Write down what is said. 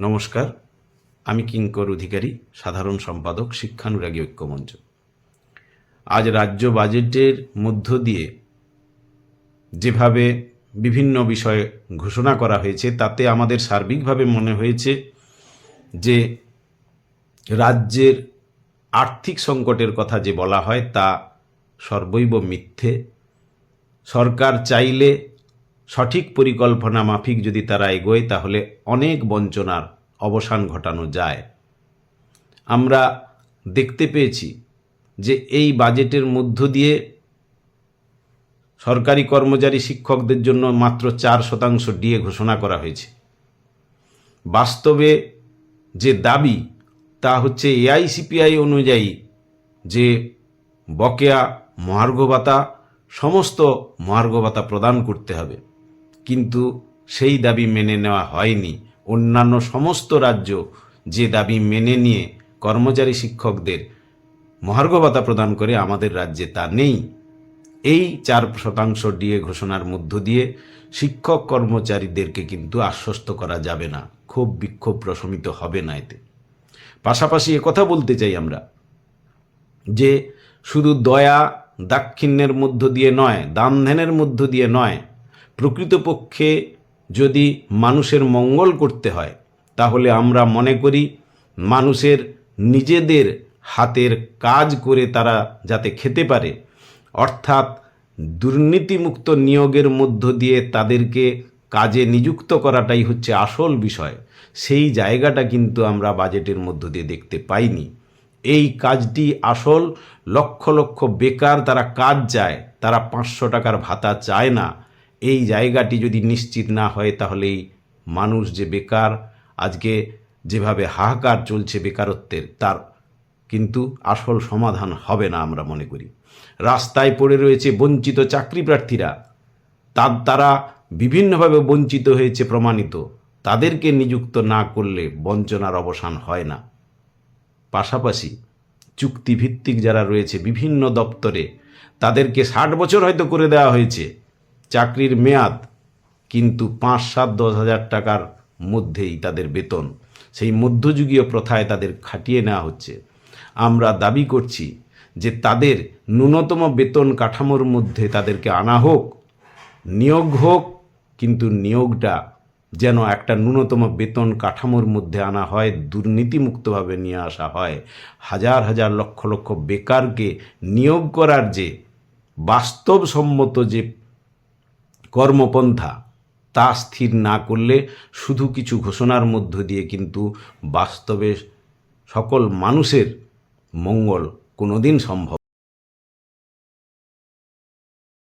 নমস্কার, আমি কিঙ্কর অধিকারী, সাধারণ সম্পাদক, শিক্ষানুরাগী ঐক্যমঞ্চ আজ রাজ্য বাজেটের মধ্য দিয়ে যেভাবে বিভিন্ন বিষয়ে ঘোষণা করা হয়েছে, তাতে আমাদের সার্বিকভাবে মনে হয়েছে যে রাজ্যের আর্থিক সংকটের কথা যে বলা হয়, তা সর্বৈব মিথ্যে। সরকার চাইলে সঠিক পরিকল্পনা মাফিক যদি তারা এগোয়, তাহলে অনেক বঞ্চনার অবসান ঘটানো যায়। আমরা দেখতে পেয়েছি যে এই বাজেটের মধ্য দিয়ে সরকারি কর্মচারী শিক্ষকদের জন্য মাত্র চার শতাংশ ডিএ ঘোষণা করা হয়েছে। বাস্তবে যে দাবি, তা হচ্ছে এআইসিপিআই অনুযায়ী যে বকেয়া মহার্ঘ ভাতা সমস্ত মহার্ঘ ভাতা প্রদান করতে হবে। কিন্তু সেই দাবি মেনে নেওয়া হয়নি। অন্যান্য সমস্ত রাজ্য যে দাবি মেনে নিয়ে কর্মচারী শিক্ষকদের মহার্ঘ ভাতা প্রদান করে আমাদের রাজ্যে তা নেই। এই চার শতাংশ ডিএ ঘোষণার মধ্য দিয়ে শিক্ষক কর্মচারীদেরকে কিন্তু আশ্বস্ত করা যাবে না। ক্ষোভ বিক্ষোভ প্রশমিত হবে না এতে। পাশাপাশি কথা বলতে চাই আমরা যে শুধু দয়া, দাক্ষিণ্যের মধ্য দিয়ে নয় দান ধ্যানের মধ্য দিয়ে নয় প্রকৃতপক্ষে যদি মানুষের মঙ্গল করতে হয়, তাহলে আমরা মনে করি মানুষের নিজেদের হাতের কাজ করে তারা যাতে খেতে পারে। অর্থাৎ দুর্নীতিমুক্ত নিয়োগের মধ্য দিয়ে তাদেরকে কাজে নিযুক্ত করাটাই হচ্ছে আসল বিষয়। সেই জায়গাটা কিন্তু আমরা বাজেটের মধ্য দিয়ে দেখতে পাইনি। এই কাজটি আসল লক্ষ লক্ষ বেকার তারা কাজ চায়, তারা পাঁচশো টাকার ভাতা চায় না। এই জায়গাটি যদি নিশ্চিত না হয় তাহলে এই মানুষ যে বেকার, আজকে যেভাবে হাহাকার চলছে বেকারত্বের, তার কিন্তু আসল সমাধান হবে না আমরা মনে করি। রাস্তায় পড়ে রয়েছে বঞ্চিত চাকরি প্রার্থীরা। তার তারা বিভিন্নভাবে বঞ্চিত হয়েছে প্রমাণিত। তাদেরকে নিযুক্ত না করলে বঞ্চনার অবসান হয় না। পাশাপাশি চুক্তিভিত্তিক যারা রয়েছে, বিভিন্ন দপ্তরে তাদেরকে ষাট বছর হয়তো করে দেওয়া হয়েছে। চাকরির মেয়াদ কিন্তু পাঁচ সাত দশ হাজার টাকার মধ্যেই তাদের বেতন। সেই মধ্যযুগীয় প্রথায় তাদের খাটিয়ে নেওয়া হচ্ছে। আমরা দাবি করছি যে তাদের ন্যূনতম বেতন কাঠামোর মধ্যে তাদেরকে আনা হোক, নিয়োগ হোক, কিন্তু নিয়োগটা যেন একটা ন্যূনতম বেতন কাঠামোর মধ্যে আনা হয়, দুর্নীতিমুক্তভাবে নিয়ে আসা হয়। হাজার হাজার লক্ষ লক্ষ বেকারকে নিয়োগ করার যে বাস্তবসম্মত যে কর্মপন্থা। তা স্থির না করলে শুধু কিছু ঘোষণার মধ্য দিয়ে কিন্তু বাস্তবে সকল মানুষের মঙ্গল কোনোদিন সম্ভব